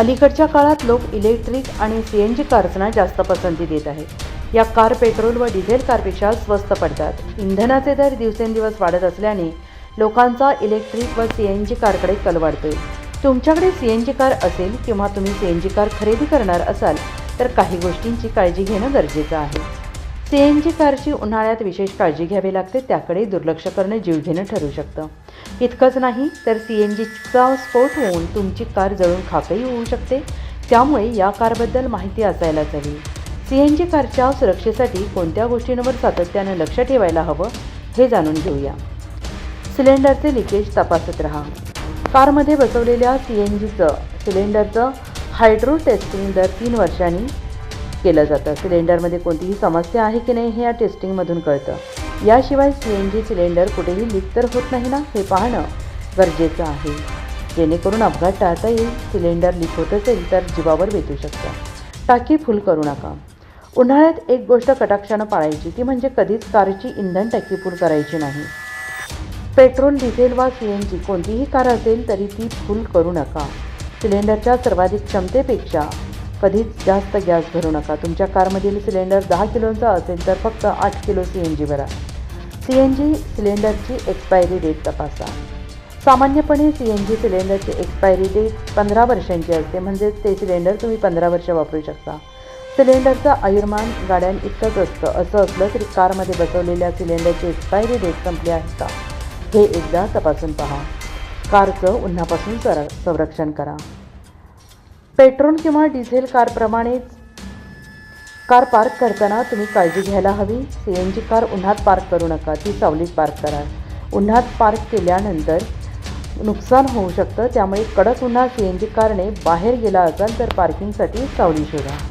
अलीकडच्या काळात लोक इलेक्ट्रिक आणि सी एन जी कार्सना जास्त पसंती देत आहेत. या कार पेट्रोल व डिझेल कारपेक्षा स्वस्त पडतात. इंधनाचे दर दिवसेंदिवस वाढत असल्याने लोकांचा इलेक्ट्रिक व सी एन जी कारकडे कल वाढतोय. तुमच्याकडे सी एन जी कार असेल किंवा तुम्ही सी एन जी कार खरेदी करणार असाल तर काही गोष्टींची काळजी घेणं गरजेचं आहे. सी एन जी कारची उन्हाळ्यात विशेष काळजी घ्यावी लागते त्याकडे दुर्लक्ष करणं जीवघेणं ठरू शकतं. इतकंच नाही तर सी एन जीचा स्फोट होऊन तुमची कार जळून खाकही होऊ शकते. त्यामुळे या कारबद्दल माहिती असायलाच हवी. सी एन जी कारच्या सुरक्षेसाठी कोणत्या गोष्टींवर सातत्यानं लक्ष ठेवायला हवं हे जाणून घेऊया. सिलेंडरचे लिकेज तपासत राहा. कारमध्ये बसवलेल्या सी एन जीचं सिलेंडरचं हायड्रो टेस्टिंग दर तीन वर्षांनी केलं जातं. सिलेंडरमध्ये कोणतीही समस्या आहे की नाही हे या टेस्टिंगमधून कळतं. याशिवाय सी एन जी सिलेंडर कुठेही लीक तर होत नाही ना हे पाहणं गरजेचं आहे. जेणेकरून अपघात टाळता येईल सिलेंडर लीक होत असेल तर जीवावर बेतू शकतं. टाकी फुल करू नका. उन्हाळ्यात एक गोष्ट कटाक्षानं पाळायची ती म्हणजे कधीच कारची इंधन टाकी फुल करायची नाही. पेट्रोल डिझेल वा सी एन जी कोणतीही कार असेल तरी ती फुल करू नका. सिलेंडरच्या सर्वाधिक क्षमतेपेक्षा कधीच जास्त गॅस भरू नका. तुमच्या कारमधील सिलेंडर दहा किलोचा असेल तर फक्त आठ किलो सी एन जी भरा. सी एन जी सिलेंडरची एक्सपायरी डेट तपासा. सामान्यपणे सी एन जी सिलेंडरची एक्सपायरी डेट पंधरा वर्षांची असते म्हणजेच ते सिलेंडर तुम्ही पंधरा वर्ष वापरू शकता. सिलेंडरचं आयुर्मान गाड्यां इतकंच असतं. असं असलं तरी कारमध्ये बसवलेल्या सिलेंडरची एक्सपायरी डेट संपली आहे का? हे एकदा तपासून पहा. कारचं उन्हापासून सर संरक्षण करा. पेट्रोल किंवा डिझेल कारप्रमाणेच कार पार्क करताना तुम्ही काळजी घ्यायला हवी. सी एन जी कार उन्हात पार्क करू नका. ती सावलीत पार्क करा. उन्हात पार्क केल्यानंतर नुकसान होऊ शकतं. त्यामुळे कडक उन्हात सी एन जी कारने बाहेर गेला असाल तर पार्किंगसाठी सावली शोधा.